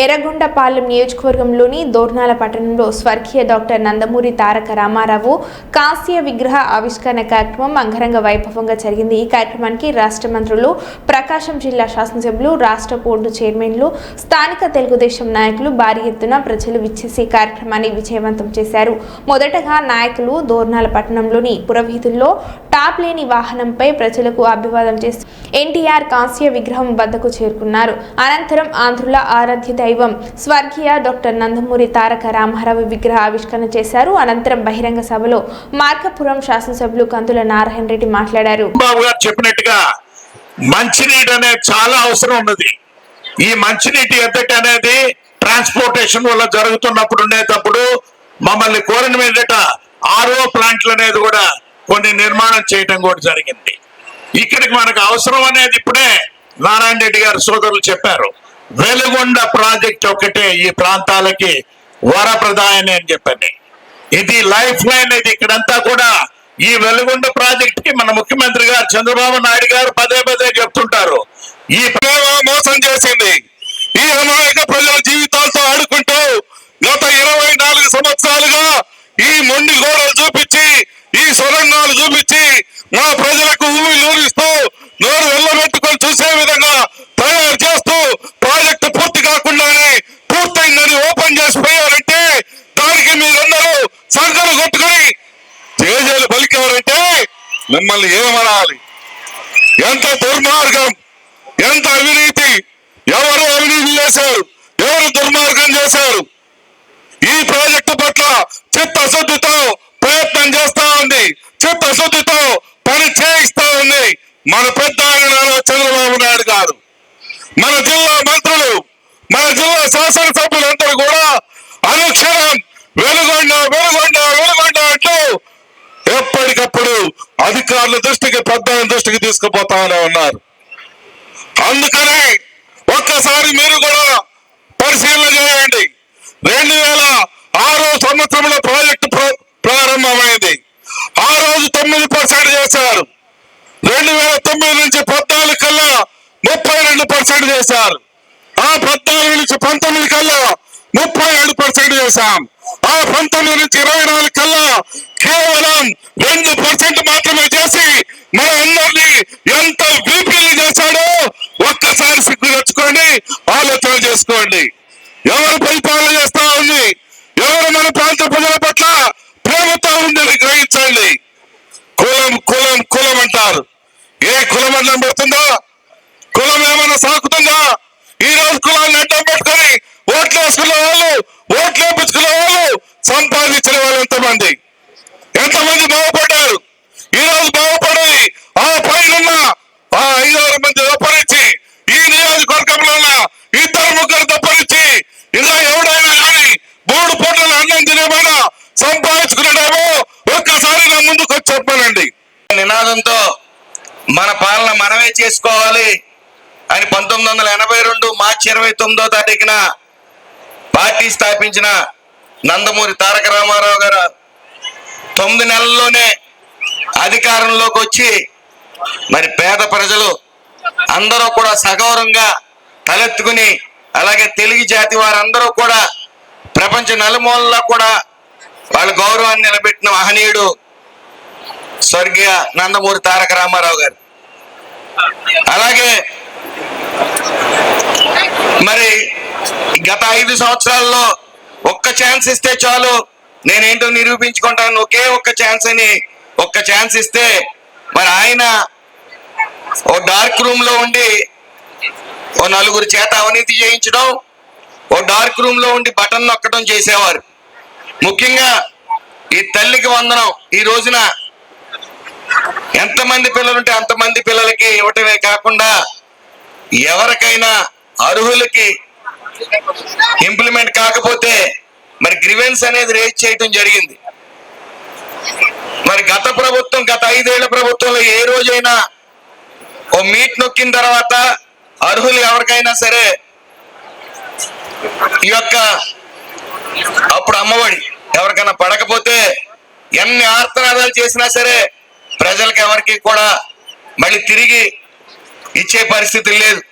ఎర్రగొండపాలెం నియోజకవర్గంలోని దోర్నాల పట్టణంలో స్వర్గీయ డాక్టర్ నందమూరి తారక రామారావు కాంస్య విగ్రహ ఆవిష్కరణ కార్యక్రమం అంగరంగ వైభవంగా జరిగింది. ఈ కార్యక్రమానికి రాష్ట్ర మంత్రులు ప్రకాశం జిల్లా శాసనసభ్యులు రాష్ట్ర బోర్డు చైర్మన్లు స్థానిక తెలుగుదేశం నాయకులు భారీ ఎత్తున ప్రజలు విచ్చేసి కార్యక్రమాన్ని విజయవంతం చేశారు. మొదటగా నాయకులు దోర్నాల పట్టణంలోని పురవీధుల్లో టాప్ లేని వాహనంపై ప్రజలకు అభివాదం చేస్తూ ఎన్టీఆర్ కాంస్య విగ్రహం వద్దకు చేరుకున్నారు. అనంతరం ఆంధ్రుల ఆరాధ్య దైవం స్వర్గీయ డాక్టర్ నందమూరి తారక రామారావు విగ్రహ ఆవిష్కరణ చేశారు. అనంతరం బహిరంగ సభలో మార్కపురం శాసనసభ్యులు కందుల నారాయణ రెడ్డి మాట్లాడారు. బాబు గారు చెప్పినట్టుగా మంచినీటి అనేది చాలా అవసరం ఉన్నది. ఈ మంచినీటి ఎద్దటి అనేది ట్రాన్స్పోర్టేషన్ వల్ల జరుగుతున్నప్పుడు ఉండేటప్పుడు మమ్మల్ని కోరిన మీదట ఆర్ఓ ప్లాంట్లు అనేది కూడా కొన్ని నిర్మాణం చేయటం కూడా జరిగింది. ఇక్కడికి మనకు అవసరం అనేది ఇప్పుడే నారాయణ రెడ్డి గారు సోదరులు చెప్పారు. వెలుగొండ ప్రాజెక్ట్ ఒకటే ఈ ప్రాంతాలకి వరప్రదాయని అని చెప్పని ఇది లైఫ్ లైన్ ఇది ఇక్కడంతా కూడా ఈ వెలుగొండ ప్రాజెక్ట్కి మన ముఖ్యమంత్రి గారు చంద్రబాబు నాయుడు గారు పదే పదే చెప్తుంటారు. ఈ మోసం చేసింది. ఈ మిమ్మల్ని ఏమనాలి? ఎంత దుర్మార్గం ఎంత అవినీతి ఎవరు అవినీతి చేశారు? ఎవరు దుర్మార్గం చేశారు? ఈ ప్రాజెక్టు పట్ల చిత్తశుద్ధితో ప్రయత్నం చేస్తా ఉంది. చిత్తశుద్ధితో పని చేయిస్తా ఉంది. మన పెద్ద ఆయన నారా చంద్రబాబు నాయుడు గారు. మన జిల్లా మంత్రులు మన జిల్లా శాసనసభ్యులందరూ కూడా అనుక్షణం వెలుగొండ వెలుగొండ ఎప్పటికప్పుడు అధికారుల దృష్టికి పెద్ద దృష్టికి తీసుకుపోతానే ఉన్నారు. అందుకని ఒక్కసారి మీరు కూడా పరిశీలన చేయండి. రెండు వేల ఆరో సంవత్సరంలో ప్రాజెక్టు ప్ర- ప్రారంభమైంది. ఆ రోజు తొమ్మిది పర్సెంట్ చేశారు. రెండు వేల తొమ్మిది నుంచి పద్నాలుగు కల్లా ముప్పై రెండు పర్సెంట్ చేశారు. ఆ పద్నాలుగు నుంచి పంతొమ్మిది కల్లా ముప్పై ఏడు పర్సెంట్ చేశాం. ఆ పంతొమ్మిది నుంచి ఇరవై నాలుగు కల్లా కేవలం రెండు పర్సెంట్ మాత్రమే చేసి మన అందరినీ ఎంత బీపీలు చేశాడో ఒక్కసారి సిగ్గు తెచ్చుకోండి ఆలోచన చేసుకోండి. ఎవరు పరిపాలన చేస్తా ఉంది? ఎవరు మన ప్రాంత ప్రజల పట్ల ప్రేమతో ఉందని గ్రహించండి. కులం కులం కులం అంటారు. ఏ కులం అడ్డం పెడుతుందో? కులం ఏమైనా సాకుతుందా? ఈ రోజు కులాన్ని అడ్డం పెట్టుకొని ఓట్లు వేసుకునే వాళ్ళు ఓట్లు వేపించుకునే వాళ్ళు సంపాదించిన వాళ్ళు ఎంతమంది? ఎంతమంది బాగుపడ్డారు? ఈ రోజు బాగుపడేది ఆ పైన ఆ ఐదారు మంది తప్పనిచ్చి ఈ నియోజకవర్గంలో ఇద్దరు ముగ్గురు తప్పనిచ్చి ఇలా ఎవడైనా కానీ మూడు పూటల అన్నం తినేమైనా సంపాదించుకున్నాడేమో ఒక్కసారి నా ముందుకు వచ్చి చెప్పానండి. నినాదంతో మన పాలన మనమే చేసుకోవాలి అని పంతొమ్మిది వందల ఎనభై రెండు మార్చి ఇరవై తొమ్మిదో తారీఖున పార్టీ స్థాపించిన నందమూరి తారక రామారావు గారు తొమ్మిది నెలల్లోనే అధికారంలోకి వచ్చి మరి పేద ప్రజలు అందరూ కూడా సగౌరవంగా తలెత్తుకుని అలాగే తెలుగు జాతి వారందరూ కూడా ప్రపంచ నలుమూలలో కూడా వాళ్ళ గౌరవాన్ని నిలబెట్టిన మహనీయుడు స్వర్గీయ నందమూరి తారక రామారావు గారు. అలాగే మరి గత ఐదు సంవత్సరాల్లో ఛాన్స్ ఇస్తే చాలు. నేనేంటో నిరూపించుకుంటాను. ఒకే ఒక్క ఛాన్స్ అని ఒక్క ఛాన్స్ ఇస్తే మరి ఆయన ఓ డార్క్ రూమ్లో ఉండి ఓ నలుగురు చేత అవినీతి చేయించడం ఓ డార్క్ రూమ్లో ఉండి బటన్ నొక్కడం చేసేవారు. ముఖ్యంగా ఈ తల్లికి వందనం. ఈ రోజున ఎంతమంది పిల్లలుంటే అంతమంది పిల్లలకి ఇవ్వటమే కాకుండా ఎవరికైనా అర్హులకి ఇంప్లిమెంట్ కాకపోతే మరి గ్రివెన్స్ అనేది రేజ్ చేయటం జరిగింది. మరి గత ప్రభుత్వం గత ఐదేళ్ళ ప్రభుత్వంలో ఏ రోజైనా ఓ మీట్ నొక్కిన తర్వాత అర్హులు ఎవరికైనా సరే ఈ యొక్క అప్పుడు అమ్మఒడి ఎవరికైనా పడకపోతే ఎన్ని ఆర్తనాదాలు చేసినా సరే ప్రజలకు ఎవరికి కూడా మళ్ళీ తిరిగి ఇచ్చే పరిస్థితి లేదు.